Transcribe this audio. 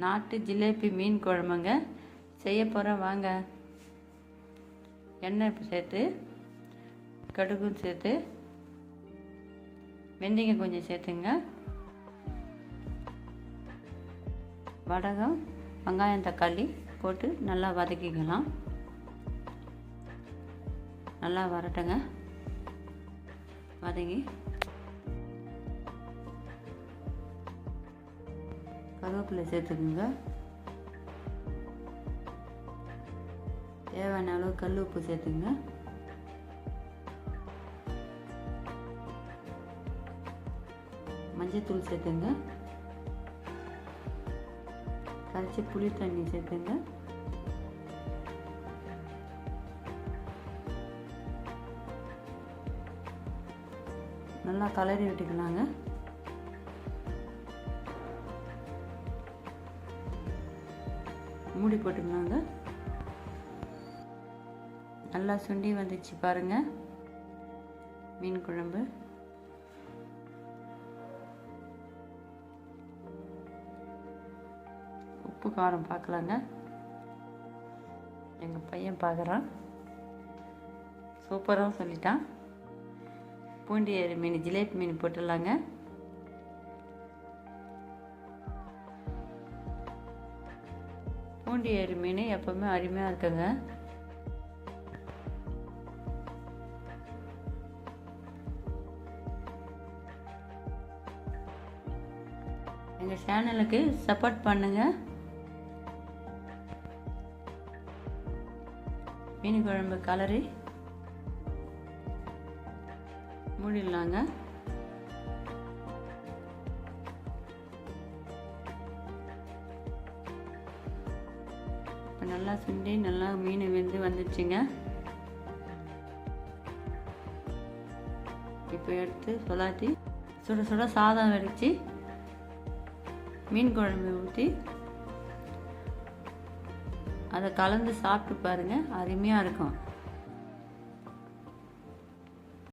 நாட்டு ஜிலேபி மீன் குழம்புங்க. செய்ய போகிறோம் வாங்க. எண்ணெய் சேர்த்து கடுகும் சேர்த்து வெந்தயம் கொஞ்சம் சேர்த்துங்க. வடகம் வெங்காயம் தக்காளி போட்டு நல்லா வதக்கிக்கலாம். நல்லா வரட்டுங்க. வதங்கி கருவேப்பிலை சேர்த்துக்குங்க. தேவையான அளவு கல் உப்பு சேர்த்துங்க மஞ்சத்தூள் சேர்த்துங்க கரைச்சி புளி தண்ணி சேர்த்துங்க நல்லா கலரி விட்டுக்கலாங்க. மூடி போட்டுக்கலாங்க. நல்லா சுண்டி வந்துச்சு பாருங்க. மீன் குழம்பு. உப்பு காரம் பார்க்கலாங்க. எங்கள் பையன் பார்க்குறான். சூப்பராக சொல்லிட்டான். பூண்டி மீன் ஜிலேபி மீன் போட்டுடலாங்க. பூண்டி ஏரி மீன் எப்போவுமே அருமையாக இருக்குங்க. எங்கள் சேனலுக்கு சப்போர்ட் பண்ணுங்கள் மீன் குழம்பு கலரி மூடிடலாங்க. இப்போ நல்லா சுண்டி நல்லா மீன் வெந்து வந்துடுச்சுங்க இப்போ எடுத்து சொலாட்டி சுட சுட சாதம் வடித்து மீன் குழம்பு ஊற்றி அதை கலந்து சாப்பிட்டு பாருங்கள் அருமையாக இருக்கும்.